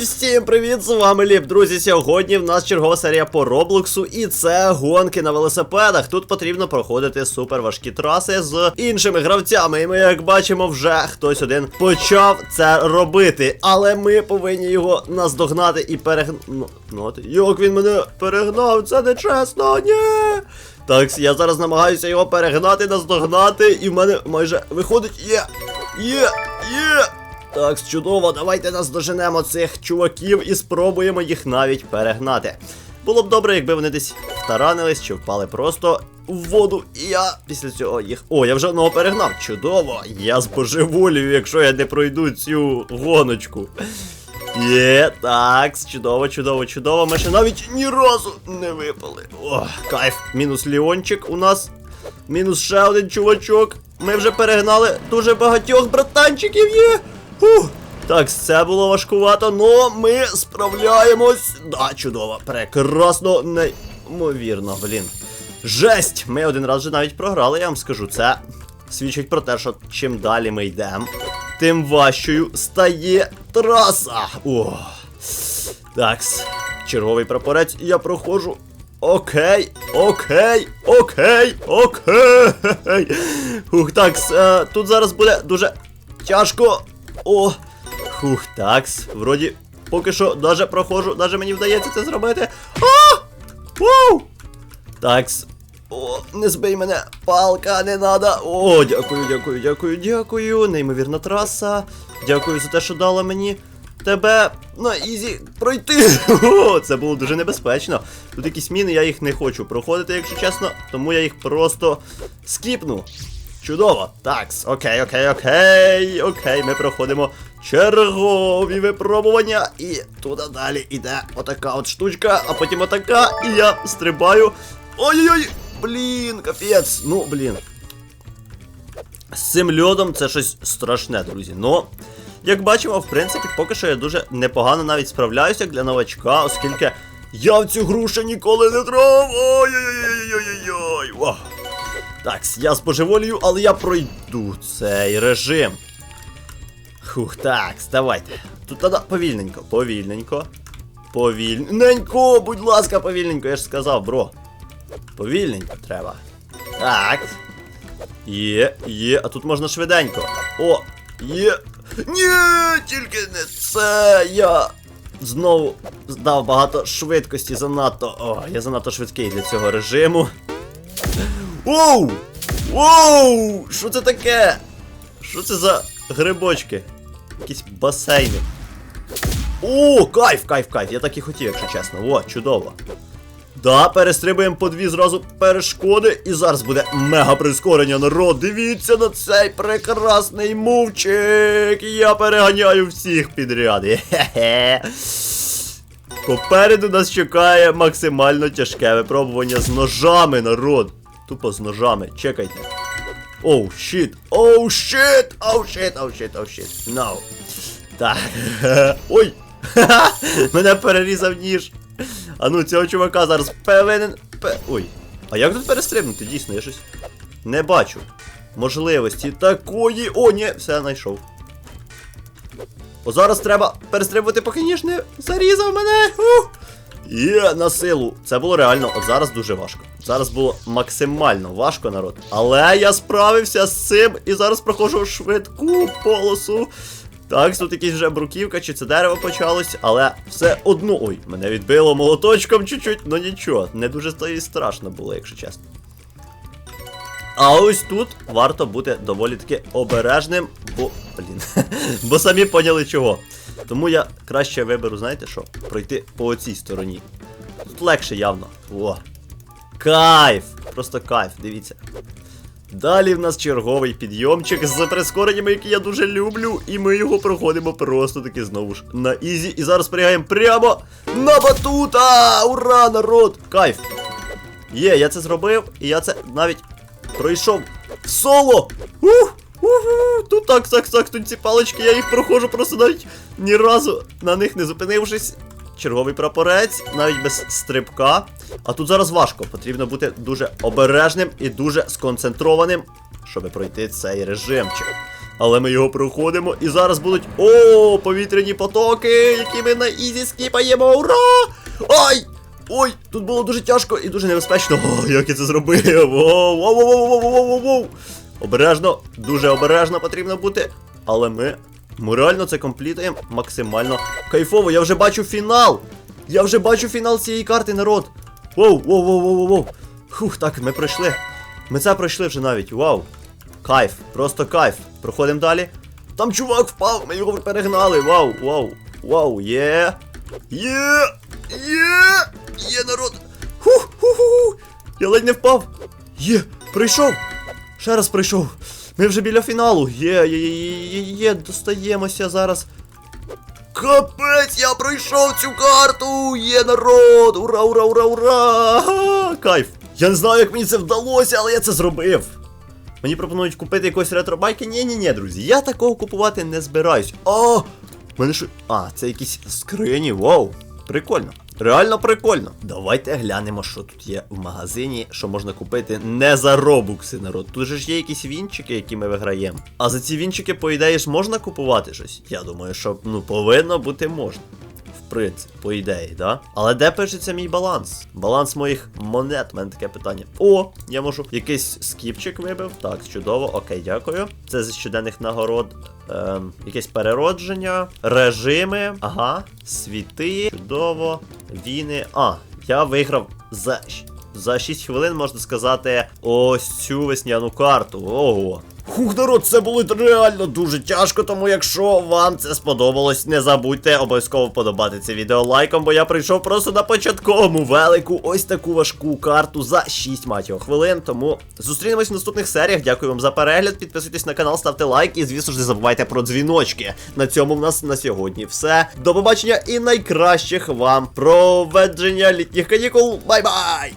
Всім привіт, з вами Ліп. Друзі, сьогодні в нас чергова серія по Роблоксу, і це гонки на велосипедах. Тут потрібно проходити супер важкі траси з іншими гравцями. І ми, як бачимо, вже хтось один почав це робити. Але ми повинні його наздогнати і перегнати. Як він мене перегнав? Це не чесно, ні! Так, я зараз намагаюся його перегнати, наздогнати, і в мене майже виходить. Є! Є! Є! Так, чудово, давайте наздоженемо цих чуваків і спробуємо їх навіть перегнати. Було б добре, якби вони десь втаранились чи впали просто в воду, і я після цього їх. О, я вже одного перегнав. Чудово! Я збожеволію, якщо я не пройду цю гоночку. Є, так, чудово, чудово, чудово. Ми ще навіть ні разу не випали. О, кайф. Мінус Ліончик у нас. Мінус ще один чувачок. Ми вже перегнали дуже багатьох братанчиків є. Фух. Так, це було важкувато, но ми справляємось. Да, чудово, прекрасно, неймовірно, блін. Жесть! Ми один раз вже навіть програли, я вам скажу. Це свідчить про те, що чим далі ми йдемо, тим важчою стає траса. О. Такс. Черговий прапорець, я проходжу. Окей, окей, окей, окей. Ух, такс, е, тут зараз буде дуже тяжко. О! Хух, такс. Вроді, поки що даже проходжу, даже мені вдається це зробити. А! Воу! Такс. О, не збий мене, палка, не надо. О, дякую, дякую, дякую, дякую. Неймовірна траса. Дякую за те, що дала мені тебе на ізі пройти. О, це було дуже небезпечно. Тут якісь міни, я їх не хочу проходити, якщо чесно, тому я їх просто скіпну. Чудово. Такс, окей, окей, окей, окей, ми проходимо чергові випробування. І туди далі іде отака от штучка, а потім отака, і я стрибаю. Ой-ой-ой! Блін, капець. Ну, блін. З цим льодом це щось страшне, друзі. Ну, як бачимо, в принципі, поки що я дуже непогано навіть справляюся для новачка, оскільки я в цю гру ніколи не грав. Ой-ой-ой-ой-ой-ой. Так, я збожеволію, але я пройду цей режим. Хух, так, давайте. Тут треба повільненько, повільненько. Повільненько, будь ласка, повільненько, я ж сказав, бро. Повільненько треба. Так. Є, є, а тут можна швиденько. О, є. Ні, тільки не це. Я знову здав багато швидкості занадто. О, я занадто швидкий для цього режиму. Оу! Оу! Що це таке? Що це за грибочки? Якісь басейни. О, кайф, кайф, кайф. Я так і хотів, якщо чесно. О, чудово. Да, перестрибуємо по дві зразу перешкоди, і зараз буде мега прискорення, народ. Дивіться на цей прекрасний мувчик. Я переганяю всіх підряд. Хе-хе. Попереду нас чекає максимально тяжке випробування з ножами, народ. Тупо з ножами, чекайте. Оу, щит, оу, щит, оу, щит, оу, щит, оу, щит. No. Так. Ой! Мене перерізав ніж. А ну, цього чувака зараз повинен. Пе... Ой. А як тут перестрибнути? Дійсно, я щось не бачу. Можливості такої. О, ні, все знайшов. О, зараз треба перестрибувати, поки ніж не зарізав мене. Ух! Є, на силу. Це було реально, от зараз дуже важко. Зараз було максимально важко, народ. Але я справився з цим і зараз проходжу швидку полосу. Так, тут якась вже бруківка, чи це дерево почалось, але все одно. Ой, мене відбило молоточком чуть-чуть, ну нічого, не дуже то і страшно було, якщо чесно. А ось тут варто бути доволі таки обережним, бо. Блін. бо самі поняли чого. Тому я краще виберу, знаєте що? Пройти по цій стороні. Тут легше явно. О. Кайф! Просто кайф, дивіться. Далі в нас черговий підйомчик з прискореннями, які я дуже люблю, і ми його проходимо просто таки знову ж на ізі. І зараз пригаємо прямо на батута! Ура, народ! Кайф! Є, я це зробив, і я це навіть пройшов в соло! Ух! Уху! Тут так, так, так, тут ці палички, я їх проходжу просто навіть ні разу на них не зупинившись. Черговий прапорець, навіть без стрибка. А тут зараз важко, потрібно бути дуже обережним і дуже сконцентрованим, щоб пройти цей режимчик. Але ми його проходимо, і зараз будуть. О, повітряні потоки, які ми на ізі скіпаємо. Ура! Ай! Ой, тут було дуже тяжко і дуже небезпечно. О, як я це зробив! Воу, воу, воу, воу, воу, воу, воу. Обережно, дуже обережно потрібно бути. Але ми, ми реально це комплітуємо максимально кайфово. Я вже бачу фінал! Я вже бачу фінал цієї карти, народ! Воу, воу, воу, воу, воу. Хух, так, ми пройшли. Ми це пройшли вже навіть. Вау. Кайф, просто кайф. Проходимо далі. Там чувак впав, ми його перегнали. Вау, вау, вау, є. Є! Є! Є народ! Хух, хух, хух! Я ледь не впав! Є! Прийшов! Ще раз прийшов! Ми вже біля фіналу! Є, є, є, є, є, є, достаємося зараз. Капець, я пройшов цю карту! Є народ! Ура, ура, ура, ура! Кайф! Я не знаю, як мені це вдалося, але я це зробив. Мені пропонують купити якось ретробайки. Ні, ні, ні, друзі, я такого купувати не збираюсь. О! Мене що. А, це якісь скрині, вау! Прикольно. Реально прикольно. Давайте глянемо, що тут є в магазині, що можна купити не за робукси, народ. Тут же ж є якісь вінчики, які ми виграємо. А за ці вінчики, по ідеї, ж можна купувати щось? Я думаю, що ну повинно бути можна. В по ідеї, да? Але де пишеться мій баланс? Баланс моїх монет, в мене таке питання. О, я можу якийсь скіпчик вибив. Так, чудово, окей, дякую. Це зі щоденних нагород. Ем, якесь переродження, режими, ага, світи, чудово, війни. А, я виграв за, за 6 хвилин, можна сказати, ось цю весняну карту. Ого. Хух, народ, це було реально дуже тяжко, тому якщо вам це сподобалось, не забудьте обов'язково подобати це відео лайком, бо я прийшов просто на початковому велику ось таку важку карту за 6 матіо хвилин. Тому зустрінемось в наступних серіях. Дякую вам за перегляд. Підписуйтесь на канал, ставте лайк і, звісно ж, не забувайте про дзвіночки. На цьому в нас на сьогодні все. До побачення і найкращих вам проведження літніх канікул. Бай-бай!